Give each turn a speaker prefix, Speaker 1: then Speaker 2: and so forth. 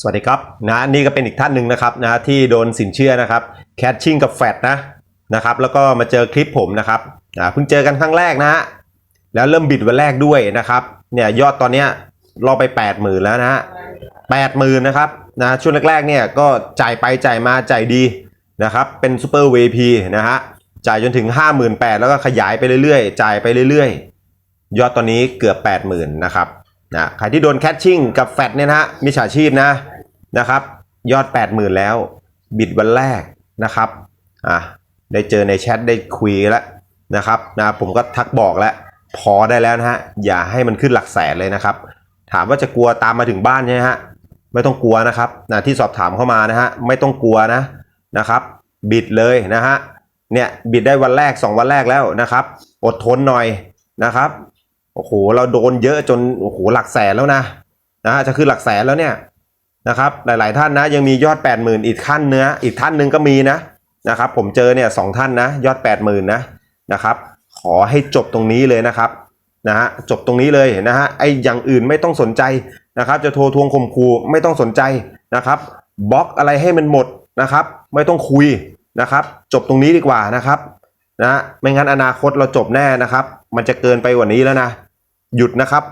Speaker 1: สวัสดีครับนะนี่ก็เป็นอีกท่านหนึ่งนะครับนะที่โดนสินเชื่อนะครับแคชชิ่งกับแฟดนะนะครับแล้วก็มาเจอคลิปผมนะครับอ่าเพิ่งเจอกันครั้งแรกนะฮะแล้วเริ่มบิดวันแรกด้วยนะครับเนี่ยยอดตอนเนี้ยเราไป 8 0,000แล้วนะฮะแปดหมื่นนะครับนะช่วงแรกๆเนี่ยก็จ่ายไปจ่ายมาจ่ายดีนะครับเป็นซูเปอร์ VP นะฮะจ่ายจนถึง 58,000 แล้วก็ขยายไปเรื่อยๆ จ่ายไปเรื่อยๆ ยอดตอนนี้เกือบ 80,000นะครับ นะใครที่โดนแคชชิ่งกับแฟดเนี่ยนะฮะมิจฉาชีพนะนะครับ ยอด 80,000 แล้ว บิดวันแรกนะครับอะได้เจอในแชทได้คุยแล้วนะครับนะผมก็ทักบอกแล้ว พอได้แล้วนะฮะอย่าให้มันขึ้นหลักแสนเลยนะครับ ถามว่าจะกลัวตามมาถึงบ้านใช่ไหมฮะไม่ต้องกลัวนะครับนะที่สอบถามเข้ามานะฮะไม่ต้องกลัวนะนะครับ บิดเลยนะฮะเนี่ยบิดได้วันแรก 2 วันแรกแล้วนะครับ อดทนหน่อยนะครับ โอ้โห เราโดนเยอะจนโอ้โหหลักแสนแล้วนะนะฮะจะขึ้นหลักแสนแล้วเนี่ยนะครับ หลาย ๆ ท่านนะยังมียอด 80,000 อีกขั้นเนื้ออีกท่านหนึ่งก็มีนะนะครับผมเจอเนี่ยสองท่านนะยอด 80,000นะนะครับ ขอให้จบตรงนี้เลยนะครับนะฮะจบตรงนี้เลยนะฮะไออย่างอื่นไม่ต้องสนใจนะครับจะโทรทวงข่มขู่ไม่ต้องสนใจนะครับบล็อกอะไรให้มันหมดนะครับ ไม่ต้องคุยนะครับ จบตรงนี้ดีกว่านะครับนะไม่งั้นอนาคตเราจบแน่นะครับ มันจะเกินไปกว่านี้แล้วนะ หยุดนะครับ